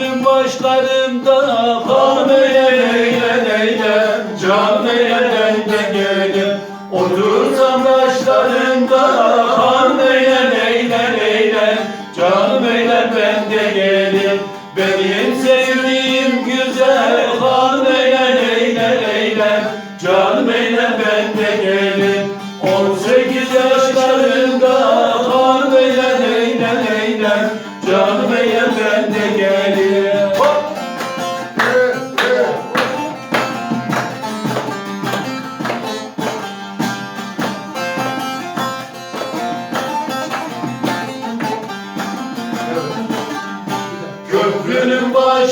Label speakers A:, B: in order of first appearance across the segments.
A: taşlarında Han eyle eyle eyle Can eyle ben de gelin Otursam taşlarında Han eyle eyle eyle Canım eyle ben de gelin Benim sevdiğim güzel Han eyle eyle eyle Canım eyle ben de gelin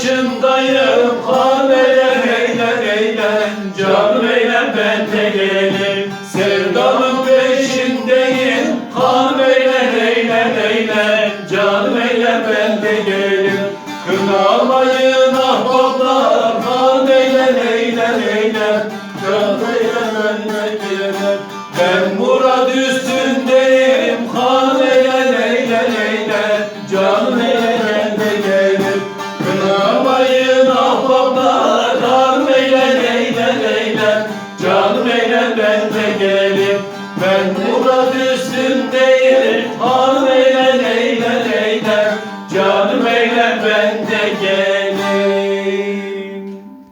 A: başındayım Han eyle eyle eyle Canım eyle ben de gelin Sevdamın peşindeyim Han eyle eyle eyle Canım eyle ben de gelin Kınamayın ahbaplar Han eyle eyle eyle Canım eyle ben de gelin Ben murad üstündeyim ben de gelin Ben murad üstündeyim Han eyle